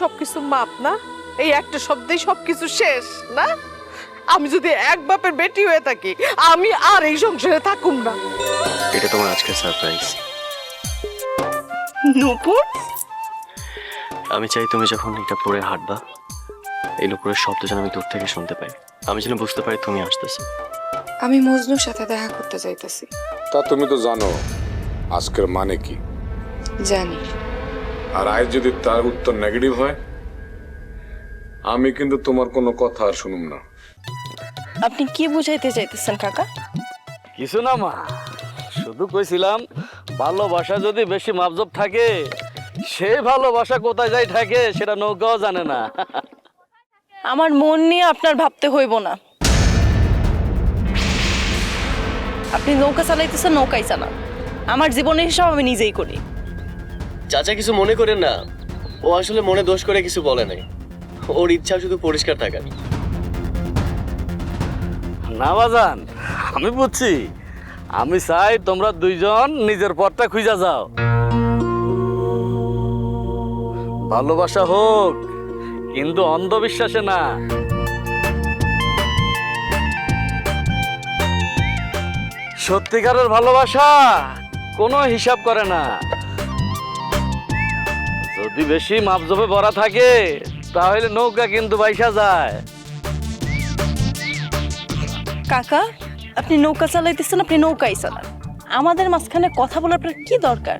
সবকিছু মাপ না? এই একটা শব্দেই সবকিছু শেষ না? আমি যদি এক বাপের বেটি হয়ে থাকি আমি আর এই সংসারে থাকুম না। এটা তোমার আজকের সারপ্রাইজ নূপুর? আমি চাই তুমি যখন এটা পরে হাঁটবা এই লোকের শব্দ যেন আমি দূর থেকে শুনতে পাই। আমি যেন বুঝতে পারি তুমি আসতেছো আমি মজনুর সাথে দেখা করতে যাইতাছি। তা তুমি তো জানো আজকের মানে কি? জানি। আর আজ যদি তার উত্তর নেগেটিভ হয় আমি কিন্তু তোমার কোনো কথা আর শুনুম না। আপনি কি বুঝাইতে চাইতেছেন কাকা? কিছু না মা। শুধু কইছিলাম ভালোবাসা যদি বেশি মাপজব থাকে সে ভালোবাসা কোথায় যাই থাকে সেটা নৌকাও জানে না। আমার মন নিয়ে আপনার ভাবতে হইব না। আপনি নৌকা চালাইতেছেন নৌকাই চালান। আমার জীবনের হিসাব আমি নিজেই করি। চাচা কিছু মনে করেন না? ও আসলে মনে দোষ করে কিছু বলে নাই। ওর ইচ্ছা শুধু পরিষ্কার থাকার। না বাজান, আমি বুঝছি। আমি চাই তোমরা দুইজন নিজের পথটা খুঁজা যাও। ভালোবাসা হোক, কিন্তু অন্ধবিশ্বাসে না। সত্যিকারের ভালোবাসা কোনো হিসাব করে না। যদি বেশি মাপজপে ভরা থাকে তাহলে নৌকা কিন্তু বাইসা যায়। কাকা আপনি নৌকা চালাইতেছেন আপনি নৌকাই চালান। আমাদের মাঝখানে কথা বলার আপনার কি দরকার?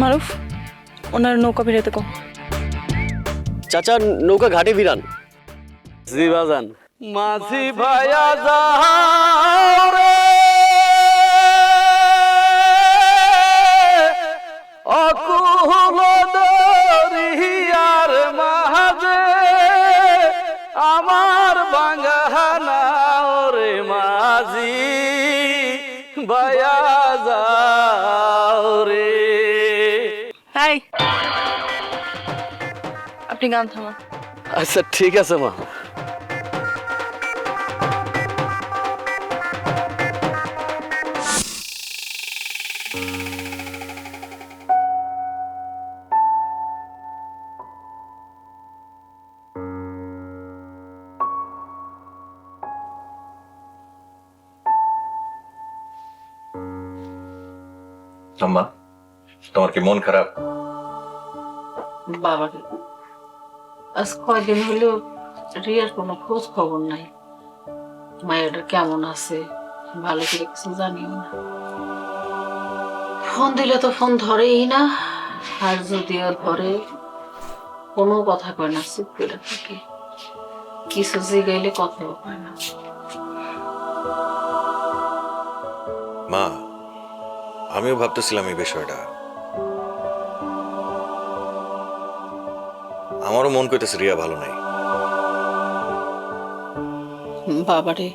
মারুফ ওনার নৌকা বেরোতে কম চাচা নৌকা ঘাটে বিরান জি বাজান মাঝি ভাইয়া যাও মাঝি ভাইয়া যাও রে। হাই। আপনি গান থামান। আচ্ছা ঠিক আছে মা। আম্মা তোমার কি মন খারাপ? বাবা আজ কয়দিন হলো রিয়ার কোনো খোঁজ খবর নাই। মায়েরটা কেমন আছে? ভালো করে কিছু জানিও না। ফোন দিলে তো ফোন ধরেই না আর যদিও ধরে কোনো কথা কয় না চুপ করে থাকে। কিছু জিগাইলে কথাও কয় না। মা আমিও ভাবতেছিলাম এই বিষয়টা। আমারও মন করতেছে রিয়া ভালো নাই। বাবারে,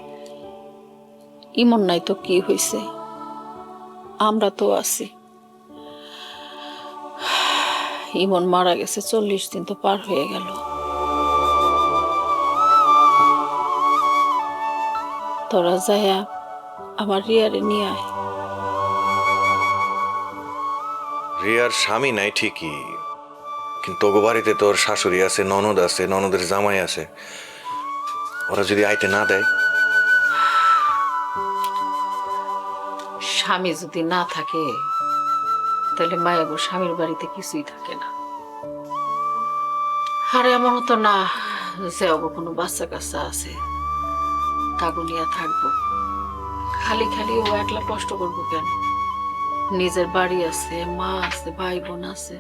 ইমন নাই তো কি হয়েছে আমরা তো আছি। ইমন মারা গেছে, চল্লিশ দিন তো পার হয়ে গেল। তোরা যায়া আমার রিয়ারে নিয়ে আয়। রিয়ার স্বামী নাই ঠিকই। কিন্তু ওগো বাড়িতে তোর শাশুড়ি আছে, ননদ আছে, ননদের জামাই আছে। ওরা যদি আইতে না দেয়? স্বামী যদি না থাকে, তাহলে মায়াগো স্বামীর বাড়িতে কিছুই থাকে না। আরে এমন তো না যে অব কোনো বাচ্চা কাচ্চা আছে। তাগো নিয়ে থাকব। খালি খালি ও একলা কষ্ট করব কেন? নিজের বাড়ি আছে মা আছে ভাই বোন আছে।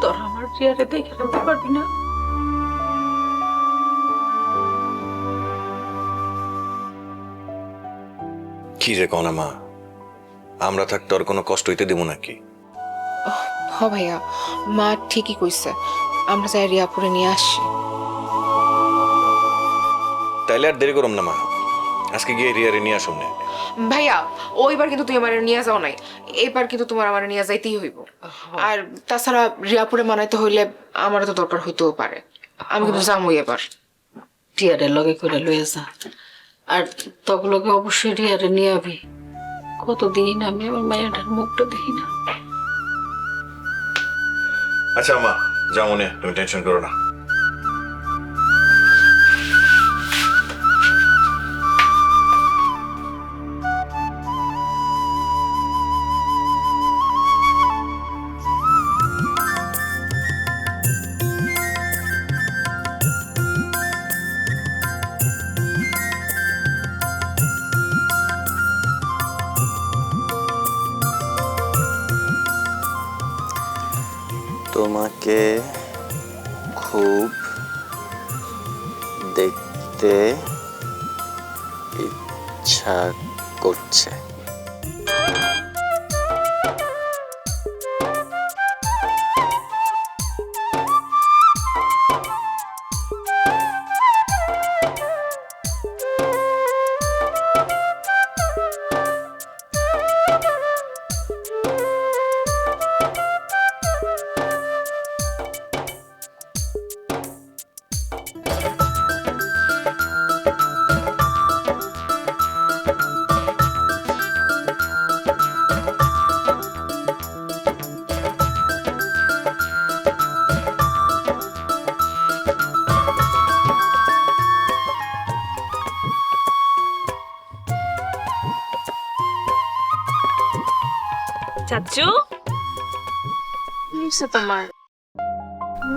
তোর আমার রিয়ারে দেখে রাখতে পারবি না? কি রে কনা মা? আমরা থাকতে ওর কোনো কষ্ট হইতে দেবো নাকি? হ ভাইয়া মা ঠিকই কইছে। আমরা যাই রিয়াপুরে নিয়ে আসি। তাইলে আর দেরি করুম না মা। আজকে গিয়ে রিয়ারে নিয়ে আসুন না। ভাইয়া ওইবার কিন্তু তুই আমার নিয়ে যাও নাই। এবার কিন্তু তোমার আমার নিয়ে যাইতেই হইব। আর তাছাড়া রিয়াপুরে মানাইতে হইলে আমারও তো দরকার হইতেও পারে। আমি কিন্তু যামই এবার। টিয়ারের লগে করে লয়ে যা। আর তখন লগে অবশ্যই রিয়ারে নিয়ে আবি। কতদিন আমি আমার মায়ের মুখটা দেখি না। আচ্ছা মা যাও মনে তুমি টেনশন করো না।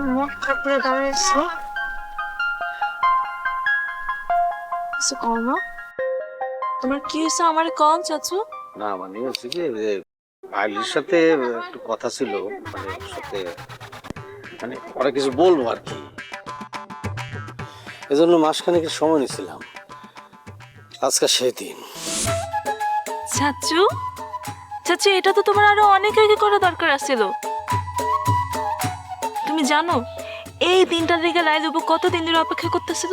পুরো দাঁড়িয়েছে কিছু তোমার কি হয়েছে আমার চাচু না মানে হচ্ছে কি যে ভাইলির সাথে একটু কথা ছিল মানে সাথে মানে কিছু বলব আর কি এজন্য সময় নিয়েছিলাম আজকে সেই দিন চাচু চাচু এটা তো তোমার আরও অনেক আগে করা দরকার আছিল তুমি জানো এই দিনটার দিকে লাইলুবু কত দিন ধরে অপেক্ষা করতেছিল?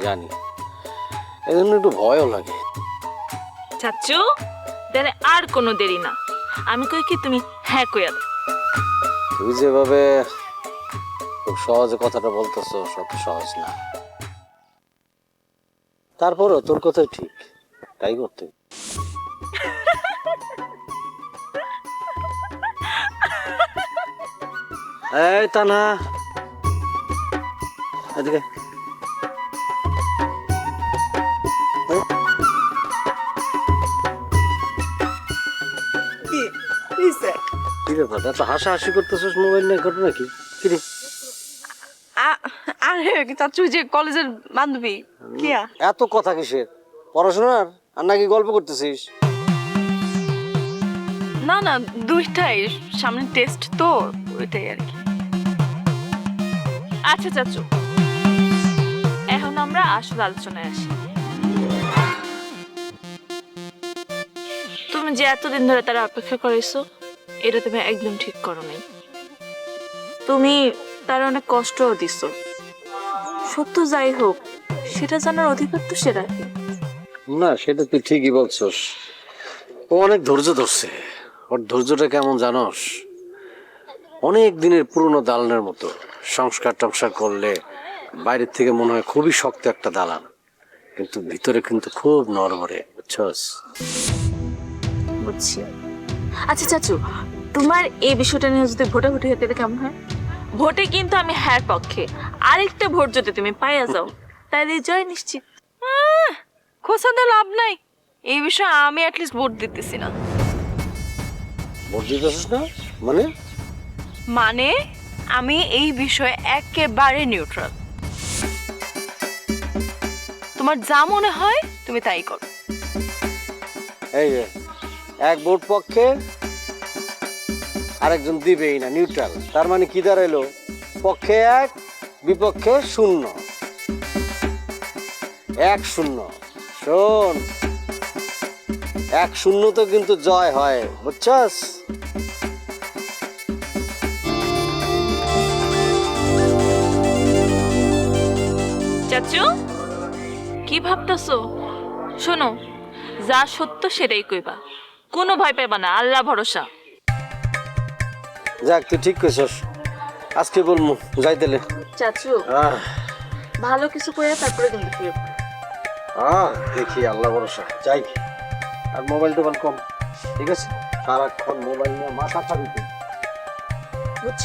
জানি। এজন্য একটু ভয়ও লাগে। চাচু তাহলে আর কোনো দেরি না। আমি কই কি তুমি হ্যাঁ কইয়া দাও। তুই যেভাবে খুব সহজে কথাটা বলতেছো সব সহজ না। তারপরও তোর কথাই ঠিক তাই করতে। এই তা না এদিকে। কি ব্যাপার? এত হাসাহাসি করতেছিস মোবাইল নিয়ে? ঘটনা কি? কি রে? আরে চাচু যে কলেজের বান্ধবী? কিয়া? এত কথা কিসের? পড়াশোনার? আর নাকি গল্প করতেছিস? না না দুইটাই। সামনে টেস্ট তো ওইটাই আর কি। আচ্ছা চাচু। এখন আমরা আসল আলোচনায় আসি। তুমি যে এতদিন ধরে তারা অপেক্ষা করেছ, এটা তুমি একদম ঠিক করো নাই তুমি তার অনেক কষ্টও দিছো। সত্য যাই হোক, সেটা জানার অধিকার তো সে রাখে। না, সেটা তুই ঠিকই বলছস। ও অনেক ধৈর্য ধরছে। ওর ধৈর্যটা কেমন জানস? অনেক দিনের পুরনো দালানের মতো। সংস্কার টংস্কার করলে বাইরের থেকে মনে হয় খুবই শক্ত একটা দালান। কিন্তু ভিতরে কিন্তু খুব নরমরে বুঝছস? বুঝছি। আচ্ছা চাচু তোমার এই বিষয়টা নিয়ে যদি ভোটাভুটি হতে কেমন হয়? ভোটে কিন্তু আমি হ্যার পক্ষে। আরেকটা ভোট যদি তুমি পাইয়া যাও তাহলে জয় নিশ্চিত। খোসাতে লাভ নাই। এই বিষয়ে আমি অ্যাটলিস্ট ভোট দিতেছি না। ভোট দিতেছিস না? মানে? মানে? আমি এই বিষয়ে একেবারে নিউট্রাল তোমার যা মনে হয়, তুমি তাই করো। এই যে, এক ভোট পক্ষে আরেকজন দিবেই না নিউট্রাল তার মানে কি দাঁড়াইলো? পক্ষে এক, বিপক্ষে শূন্য। এক শূন্য। শোন, এক শূন্য তো কিন্তু জয় হয়, বুঝছস? চাচু? কি ভাবতেছো? শোনো যা সত্য সেটাই কইবা। কোনো ভয় পাইবা না আল্লাহ ভরসা। যাক তুই ঠিক কইছস। আজকে বলমু যাইতেলে চাচু আহ। ভালো কিছু করে তারপরে কিন্তু ফিরবো আহ দেখি আল্লাহ ভরসা। যাই আর মোবাইল টোবাইল কম। ঠিক আছে? সারাক্ষণ মোবাইল নিয়ে মাথা খাবি তুই বুঝছ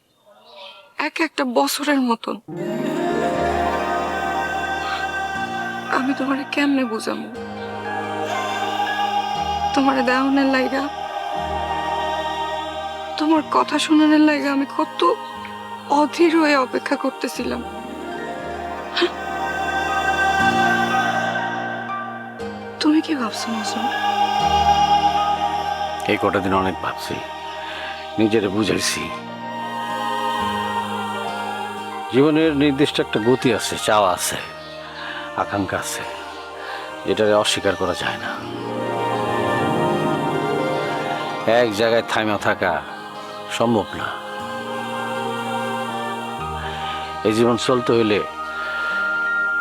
এক একটা বছরের মতন। আমি তোমারে কেমনে বুঝামু? তোমারে দেওয়ানের লাইগা, তোমার কথা শোনানোর লাইগা আমি কত অধীর হয়ে অপেক্ষা করতেছিলাম। তুমি কি ভাবছ মজনু এই কটা দিন অনেক ভাবছি। নিজেরে বুঝাইছি। জীবনের নির্দিষ্ট একটা গতি আছে, চাওয়া আছে, আকাঙ্ক্ষা আছে, যেটাকে অস্বীকার করা যায় না। এক জায়গায় থামা থাকা সম্ভব না। এই জীবন চলতে হইলে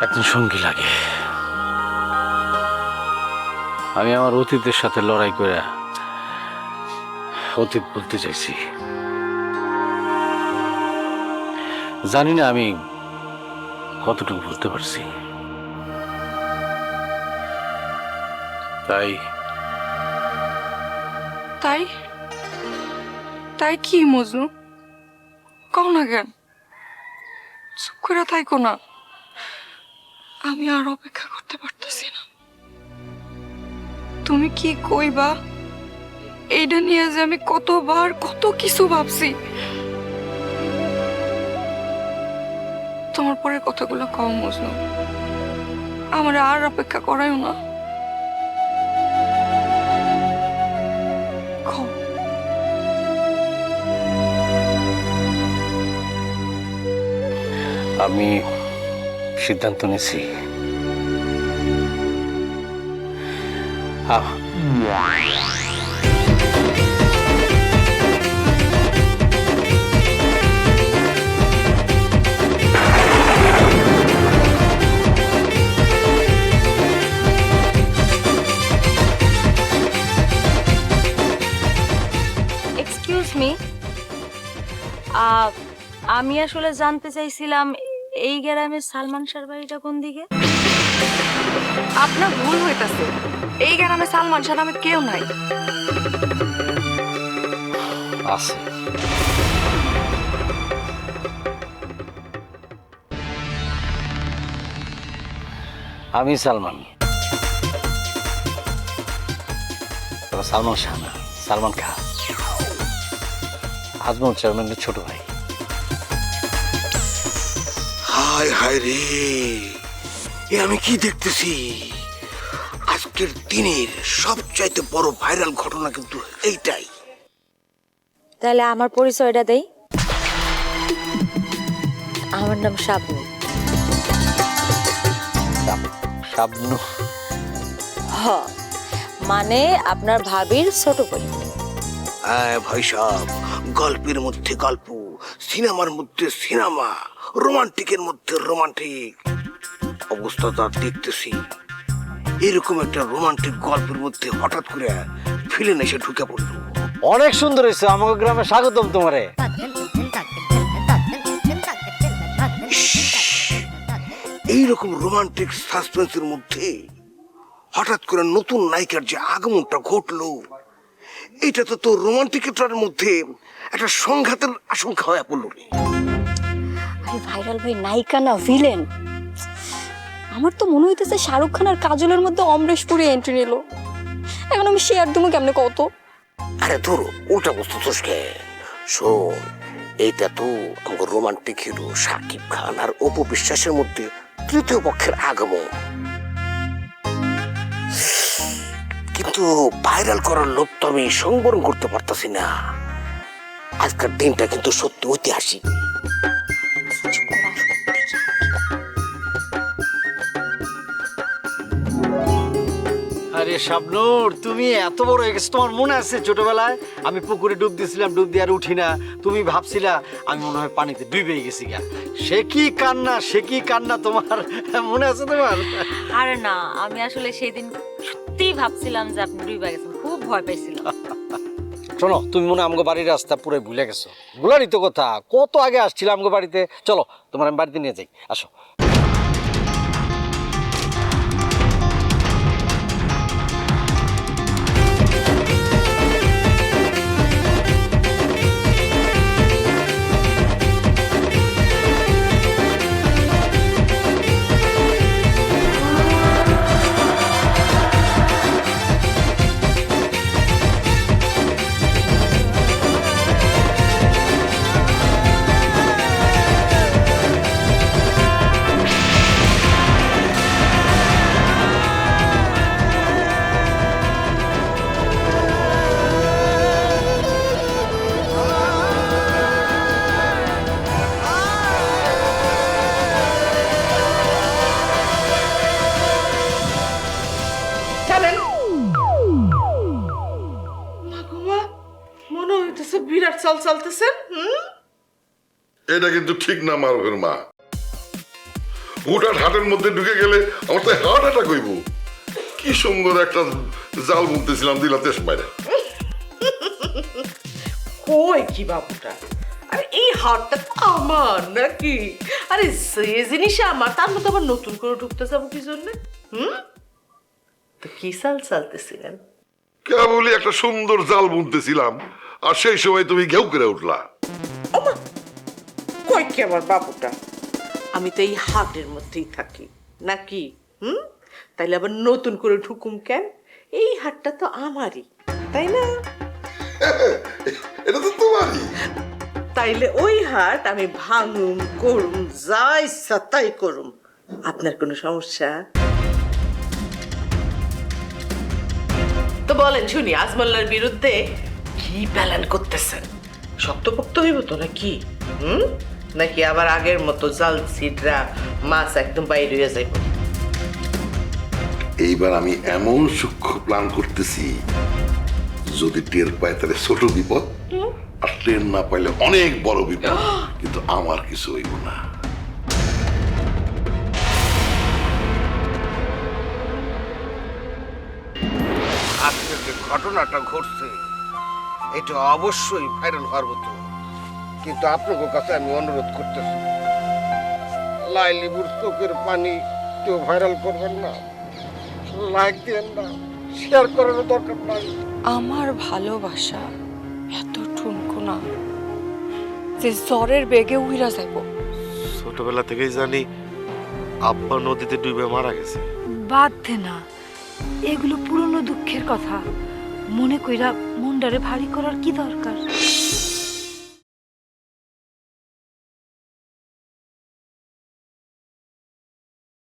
একজন সঙ্গী লাগে। আমি আমার অতীতের সাথে লড়াই করে অতীত বলতে চাইছি। জানি না আমি কতটুকু বলতে পারছি। তাই তাই? তাই কি মজনু? কও না কেন? চুপ করে থাইকো না। আমি আর অপেক্ষা করতে পারতেছি না। তুমি কি কইবা? এইটা নিয়ে যে আমি কতবার কত কিছু ভাবছি। তোমার পরে কথাগুলো কম মজনু। আমার আর অপেক্ষা করাইও না। আমি সিদ্ধান্ত নিছি আহ, আমি আসলে জানতে চাইছিলাম এই গ্রামে সালমান শাহর বাড়িটা কোন দিকে? আপনার ভুল হইতাছে। এই গ্রামে সালমান শাহ নামে কেউ নাই। আছে। আমি সালমান। সালমান শাহ না সালমান খান আজমল চেয়ারম্যানের ছোট ভাই। হায় হায় রে। এ আমি কি দেখতেছি? আজকের দিনের সবচাইতে বড় ভাইরাল ঘটনা কিন্তু এইটাই। তাহলে আমার পরিচয়টা দেই? আমার নাম শাবনু শাবনু হ মানে আপনার ভাবির ছোট বোন হ্যাঁ ভাই সাহেব গল্পের মধ্যে গল্প সিনেমার মধ্যে সিনেমা। রোমান্টিকের মধ্যে রোমান্টিক অবস্থাটা দেখতেছি। এরকম একটা রোমান্টিক গল্পের মধ্যে হঠাৎ করে ফিলেন এসে ঢুকে পড়ল। অনেক সুন্দর হয়েছে আমাকে গ্রামে স্বাগতম তোমারে। এইরকম রোমান্টিক সাসপেন্সের মধ্যে হঠাৎ করে নতুন নায়িকার যে আগমনটা ঘটলো এটা তো তোর রোমান্টিকটার মধ্যে একটা সংঘাতের আশঙ্কা হয়ে পড়ল রে। আরে ভাইরাল ভাই নায়িকা না ভিলেন আমার তো মনে হইতেছে শাহরুখ খান আর কাজলের মধ্যে অমরেশ পুরে এন্ট্রি নিল। এখন আমি শেয়ার দেবো কেমনে কত আরে ধরো, উল্টা বস্তু তোষকে শোন, এইটা তো আমার রোমান্টিক হিরো সাকিব খান আর অপু বিশ্বাসের মধ্যে তৃতীয় পক্ষের আগমন। কিন্তু ভাইরাল করার লোক তো আমি সংবরণ করতে পারতাছি না। আজকের দিনটা কিন্তু সত্যি ঐতিহাসিক। শাবনুর তুমি এত বড় হয়ে গেছো। তোমার মনে আছে ছোটবেলায় আমি পুকুরে ডুব দিয়েছিলাম ডুব দিয়ে আর উঠি না। তুমি ভাবছিলা আমি মনে হয় পানিতে ডুবে গেছি গা। সে কি কান্না সে কি কান্না তোমার? মনে আছে তোমার? আরে না আমি আসলে সেই দিন সত্যিই ভাবছিলাম যে আপনি ডুবে গেছেন খুব ভয় পাইছিলাম। শোনো তুমি মনে আমগো বাড়ির রাস্তা পুরো ভুলে গেছো। ভুলারই তো কথা কত আগে আসছিলাম আমগো বাড়িতে? চলো তোমার আমি বাড়িতে নিয়ে যাই আসো। এটা কিন্তু ঠিক না মারুফের মা। হুটার হাটের মধ্যে ঢুকে গেলে আমার তো হার্ট অ্যাটাক হইব। কি সুন্দর একটা জাল বুনতেছিলাম দিলা তেস মাইরা কই কি বাবুটা? আরে এই হারটা তো আমার নাকি? আরে সে জিনিস আমার তার মধ্যে আবার নতুন করে ঢুকতে যাব কি জন্য? হুম? তো কি চাল চালতেছিলেন? কেবলই একটা সুন্দর জাল বুনতেছিলাম আর সেই সময় তুমি ঘেউ করে উঠলা। কি আমার বাবুটা। আমি তো এই হাটের মধ্যেই থাকি নাকি? হুম? তাইলে আবার নতুন করে ঢুকুম কেন? এই হাটটা তো আমারই তাই না? এটা তো তোমারই। তাইলে ওই হাট আমি ভাঙুম করুম যা ইচ্ছা তাই করুম। আপনার কোনো সমস্যা? তো বলেন শুনি আজমল্লার বিরুদ্ধে কি প্ল্যান করতেছেন? শক্তপোক্ত হইব তো নাকি? হুম? নাকি আবার আগের মতো জাল সিটরা মাছ একদম বাইরে হয়ে যাইব। এইবার আমি এমন সূক্ষ্ম প্ল্যান করতেছি যদি টের পায় তাহলে ছোট বিপদ আর টের না পাইলে অনেক বড় বিপদ কিন্তু আমার কিছু হইব না। আজকের যে ঘটনাটা ঘটছে এটা অবশ্যই ভাইরাল হওয়ার মতো। কিন্তু আপনার কাছে আমি অনুরোধ করতেছি। লাইলিবুর চোখের পানি কেউ ভাইরাল করবেন না। লাইক দিয়েন না। শেয়ার করার দরকার নাই। আমার ভালোবাসা এত ঠুনকো না যে জ্বরের বেগে উইরা যাইব। ছোটবেলা থেকেই জানি আব্বা নদীতে ডুবে মারা গেছে। বাদ দে না। এগুলো পুরনো দুঃখের কথা। মনে কইরা মুন্ডারে ভারী করার কি দরকার?